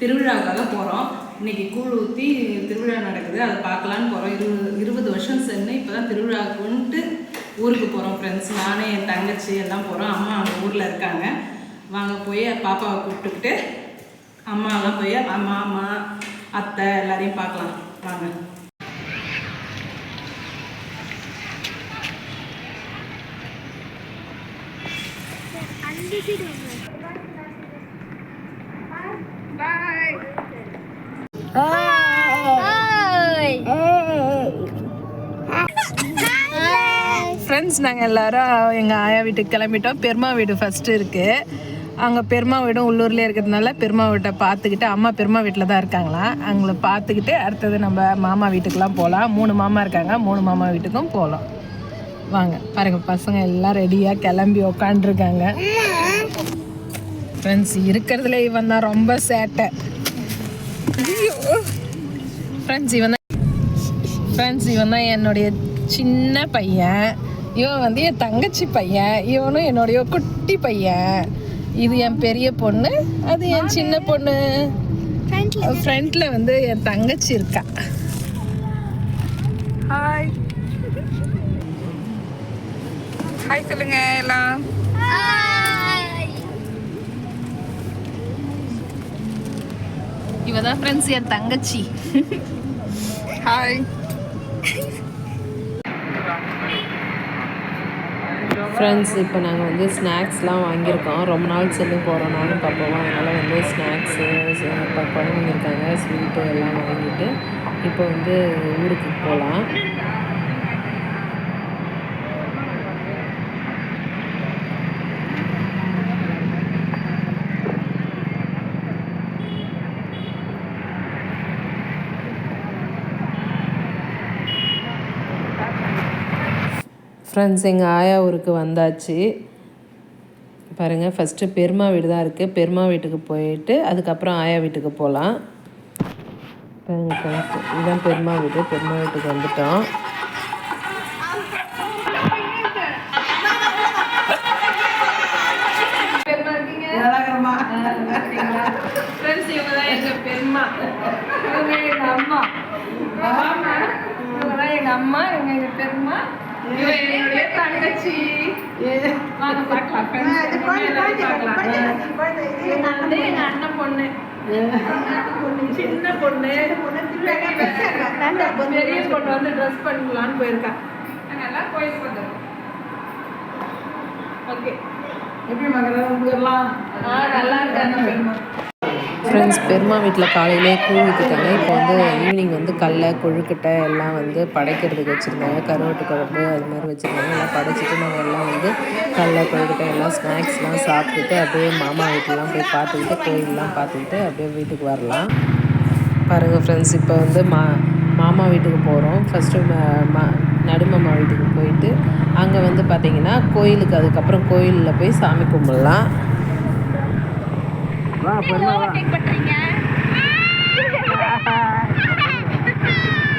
திருவிழாக்காக போகிறோம் இன்னைக்கு கூழ் ஊற்றி திருவிழா நடக்குது. அதை பார்க்கலான்னு போகிறோம் இருபது இருபது வருஷம் சென்று இப்போ தான் திருவிழாவுக்குன்ட்டு ஊருக்கு போகிறோம் ஃப்ரெண்ட்ஸ் நானே என் தங்கச்சி எல்லாம் போகிறோம் அம்மா அவங்க ஊரில் இருக்காங்க. வாங்க போய் பாப்பாவை கூப்பிட்டுக்கிட்டு அம்மாலாம் போய் அம்மா அம்மா அத்தை எல்லாரையும் பார்க்கலாம். வாங்க. ஃப்ரெண்ட்ஸ் நாங்கள் எல்லாரும் எங்கள் ஆயா வீட்டுக்கு கிளம்பிட்டோம். பெருமா வீடு ஃபஸ்ட்டு இருக்குது அங்கே பெருமா வீடும் உள்ளூர்லேயே இருக்கிறதுனால பெருமா வீட்டை பார்த்துக்கிட்டு அம்மா பெருமா வீட்டில் தான் இருக்காங்களாம் அவங்கள பார்த்துக்கிட்டு அடுத்தது நம்ம மாமா வீட்டுக்கெலாம் போகலாம். மூணு மாமா இருக்காங்க. மூணு மாமா வீட்டுக்கும் போகலாம். வாங்க பாருங்க பசங்க எல்லாம் ரெடியாக கிளம்பி உக்காண்டிருக்காங்க ஃப்ரெண்ட்ஸ் இருக்கிறதுல இவன் தான் ரொம்ப சேட்டை. ஃப்ரெண்ட்ஸ் இவன் தான் ஃப்ரெண்ட்ஸ் இவன் தான் என்னுடைய சின்ன பையன். இவன் வந்து என் தங்கச்சி பையன் இவனும் என்னுடைய குட்டி பையன். இது என் பெரிய பொண்ணு அது என் சின்ன பொண்ணு. ஃப்ரண்ட்ல வந்து என் தங்கச்சி இருக்கா. ஹாய் ஹாய் சொல்லுங்க எல்லாம். இவ தான் ஃப்ரெண்ட்ஸ் என் தங்கச்சி. ஹாய் ஃப்ரெண்ட்ஸ் இப்போ நாங்கள் வந்து ஸ்நாக்ஸ்லாம் வாங்கியிருக்கோம். ரொம்ப நாள் செல்லு போகிறோம்னாலும் பார்ப்போம். அதனால் வந்து ஸ்நாக்ஸு இப்போ குழந்தைங்க இருக்காங்க ஸ்வீட்டு எல்லாம் வாங்கிட்டு இப்போ வந்து ஊருக்கு போகலாம் ஃப்ரெண்ட்ஸ் எங்கள் ஆயா ஊருக்கு வந்தாச்சு. பாருங்கள் ஃபஸ்ட்டு பெருமா வீடு தான் இருக்குது பெருமா வீட்டுக்கு போயிட்டு அதுக்கப்புறம் ஆயா வீட்டுக்கு போகலாம் பாருங்க ஃப்ரெண்ட்ஸ் இதுதான் பெருமா வீடு. பெருமா வீட்டுக்கு வந்துட்டோம். அம்மா. இவங்க எங்கள் பெருமா. தங்கச்சி. அண்ணன் பொண்ணு. சின்ன பொண்ணு. பெரிய பொண்ணு. வந்து ட்ரெஸ் பண்ணலான்னு போயிருக்கா. எல்லாம் கோயிலுக்கு வந்துடுறோம் ஓகே. எப்படி மகளெல்லாம் நல்லா இருக்காங்க ஃப்ரெண்ட்ஸ் பெருமா வீட்டில் காலையிலே கூழ் ஊற்றிட்டாங்க இப்போ வந்து ஈவினிங் வந்து கடல கொழுக்கட்டை எல்லாம் வந்து படைக்கிறதுக்கு வச்சுருந்தாங்க. கருவாட்டு குழம்பு அது மாதிரி வச்சுருந்தாங்க. எல்லாம் படைச்சிட்டு நாங்கள் எல்லாம் வந்து கடல கொழுக்கட்டை எல்லாம் ஸ்நாக்ஸ்லாம் சாப்பிட்டுட்டு அப்படியே மாமா வீட்டிலலாம் போய் பார்த்துக்கிட்டு கோயிலெலாம் பார்த்துக்கிட்டு அப்படியே வீட்டுக்கு வரலாம். பாருங்கள் ஃப்ரெண்ட்ஸ் இப்போ வந்து மா மாமா வீட்டுக்கு போகிறோம் ஃபஸ்ட்டு மா நடுமாமா வீட்டுக்கு போயிட்டு அங்கே வந்து பார்த்திங்கன்னா கோயிலுக்கு அதுக்கப்புறம் கோயிலில் போய் சாமி கும்பிடலாம். வா பொண்ணு வா.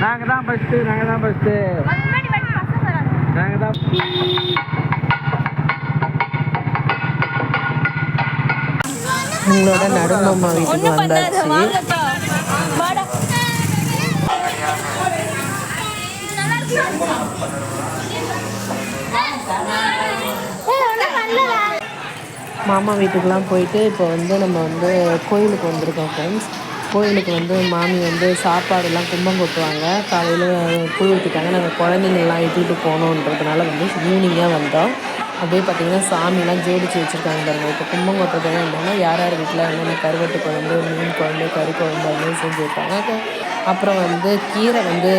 நாங்கள் தான் ஃபஸ்ட்டு நாங்கள் தான் ஃபஸ்ட்டு நாங்கள் தான் உங்களோட நடுமாமா வீட்டுக்கு வந்தாச்சு. மாமா வீட்டுக்கெலாம் போயிட்டு இப்போ வந்து நம்ம வந்து கோயிலுக்கு வந்திருக்கோம் ஃப்ரெண்ட்ஸ் கோயிலுக்கு வந்து மாமி வந்து சாப்பாடுலாம் கும்பம் கொட்டுவாங்க. காலையில் குழு ஊற்றிட்டாங்க நாங்கள் குழந்தைங்கள்லாம் இட்டுக்கிட்டு போகணுன்றதுனால வந்து ஈவினிங்காக வந்தோம். அப்படியே பார்த்திங்கன்னா சாமிலாம் ஜோடிச்சு வச்சுருக்காங்க பாருங்க. இப்போ கும்பம் கொட்டுறதுலாம் என்னன்னா யார் யார் வீட்டில் என்னென்ன கருவட்டு குழம்பு மீன் குழம்பு கறி குழம்பு அது செஞ்சு வைப்பாங்க. அப்புறம் வந்து கீரை வந்து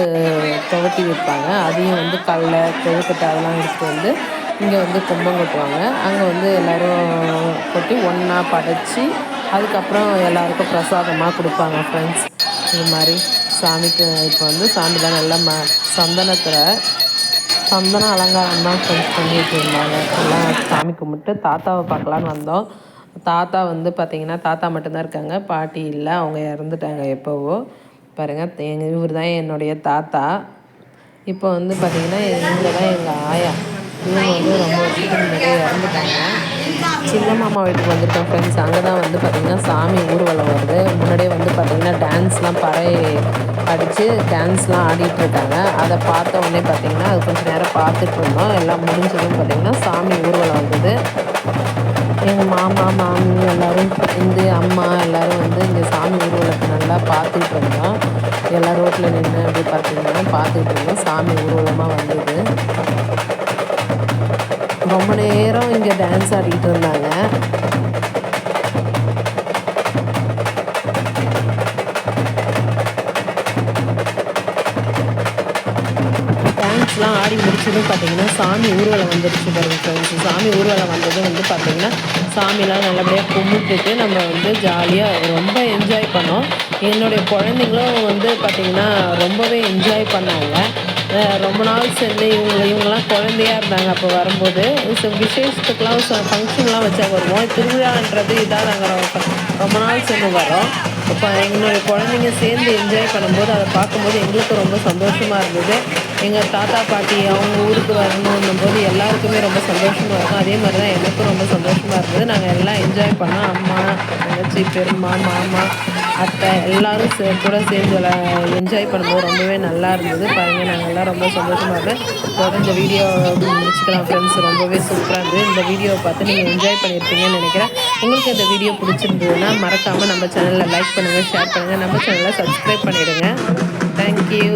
துவட்டி வைப்பாங்க. அதையும் வந்து கடல கொழுக்கட்டை அதெல்லாம் எடுத்துகிட்டு வந்து இங்கே வந்து கும்பம் கொட்டுவாங்க. அங்கே வந்து எல்லோரும் கொட்டி ஒன்றா படைச்சி அதுக்கப்புறம் எல்லாருக்கும் பிரசாதமாக கொடுப்பாங்க ஃப்ரெண்ட்ஸ் இது மாதிரி சாமிக்கு இப்போ வந்து சாமிலாம் நல்லா ம சந்தனத்தில் சந்தன அலங்காரம் தான் ஃப்ரெண்ட்ஸ் பண்ணிட்டு இருந்தாங்க. எல்லாம் சாமி கும்பிட்டு தாத்தாவை பார்க்கலான்னு வந்தோம். தாத்தா வந்து பார்த்திங்கன்னா தாத்தா மட்டும்தான் இருக்காங்க. பாட்டி இல்லை அவங்க இறந்துட்டாங்க எப்போவோ. பாருங்கள் எங்கள் இவர் தான் என்னுடைய தாத்தா. இப்போ வந்து பார்த்திங்கன்னா இவங்க தான் எங்கள் ஆயா. இவங்க வந்து ரொம்ப வருஷத்துக்கு முன்னாடியே இறந்துட்டாங்க. சின்ன மாமா வீட்டுக்கு வந்துட்டோம் ஃப்ரெண்ட்ஸ் அங்கே தான் வந்து பார்த்திங்கன்னா சாமி ஊர்வலம் வருது. முன்னாடியே வந்து பார்த்திங்கன்னா டான்ஸ்லாம் பறை அடித்து டான்ஸ்லாம் ஆடிட்டு இருக்காங்க. அதை பார்த்த உடனே பார்த்திங்கன்னா அது கொஞ்சம் நேரம் பார்த்துட்டு இருந்தோம். எல்லாம் முடிஞ்சதும் பார்த்திங்கன்னா சாமி ஊர்வலம் வந்தது. எங்கள் மாமா மாமி எல்லோரும் சேர்ந்து அம்மா எல்லோரும் வந்து இங்கே சாமி ஊர்வலத்தை நல்லா பார்த்துட்டு இருந்தோம். எல்லா ரோட்டில் நின்று அப்படி பார்த்திங்கன்னா பார்த்துட்டு இருந்தோம். சாமி ஊர்வலமாக வந்தது. ரொம்ப நேரம் இங்கே டான்ஸ் ஆடிக்கிட்டு இருந்தாங்க. டான்ஸ்லாம் ஆடி முடிச்சதும் பார்த்தீங்கன்னா சாமி ஊர்வலம் வந்துடுச்சு பாருங்க ஃப்ரெண்ட்ஸ் சாமி ஊர்வலம் வந்ததும் வந்து பார்த்தீங்கன்னா சாமிலாம் நல்லபடியாக கும்பிட்டுட்டு நம்ம வந்து ஜாலியாக ரொம்ப என்ஜாய் பண்ணோம். என்னுடைய குழந்தைங்களும் வந்து பார்த்திங்கன்னா ரொம்பவே என்ஜாய் பண்ணாங்க. ரொம்ப நாள் சேர்ந்து இவங்க இவங்கெல்லாம் குழந்தையாக இருந்தாங்க அப்போ வரும்போது. விசேஷத்துக்கெலாம் ஃபங்க்ஷன்லாம் வச்சா வருவோம். திருவிழான்றது இதாக நாங்கள் ரொம்ப நாள் சேர்ந்து வரோம். இப்போ எங்களுடைய குழந்தைங்க சேர்ந்து என்ஜாய் பண்ணும்போது அதை பார்க்கும்போது எங்களுக்கு ரொம்ப சந்தோஷமாக இருந்தது. எங்கள் தாத்தா பாட்டி அவங்க ஊருக்கு வரணுன்னும் போது எல்லாருக்குமே ரொம்ப சந்தோஷமாக இருக்கும். அதே மாதிரி தான் எனக்கும் ரொம்ப சந்தோஷமாக இருந்தது நாங்கள் எல்லாம் என்ஜாய் பண்ணோம். அம்மா தங்கச்சி பெருமா மாமா அத்தை எல்லோரும் சே கூட சேர்ந்து என்ஜாய் பண்ணும்போது ரொம்பவே நல்லா இருந்தது. பாருங்கள் நாங்கள் எல்லாம் ரொம்ப சந்தோஷமாக இருந்தேன் தொடர்ந்து இந்த வீடியோ முடிச்சுக்கலாம் ஃப்ரெண்ட்ஸ் ரொம்பவே சூப்பராக இருந்தது. இந்த வீடியோவை பார்த்து நீங்கள் என்ஜாய் பண்ணியிருப்பீங்கன்னு நினைக்கிறேன். உங்களுக்கு இந்த வீடியோ பிடிச்சிருந்ததுன்னா மறக்காமல் நம்ம சேனலில் லைக் பண்ணுங்கள் ஷேர் பண்ணுங்கள் நம்ம சேனலை சப்ஸ்கிரைப் பண்ணிவிடுங்க தேங்க்யூ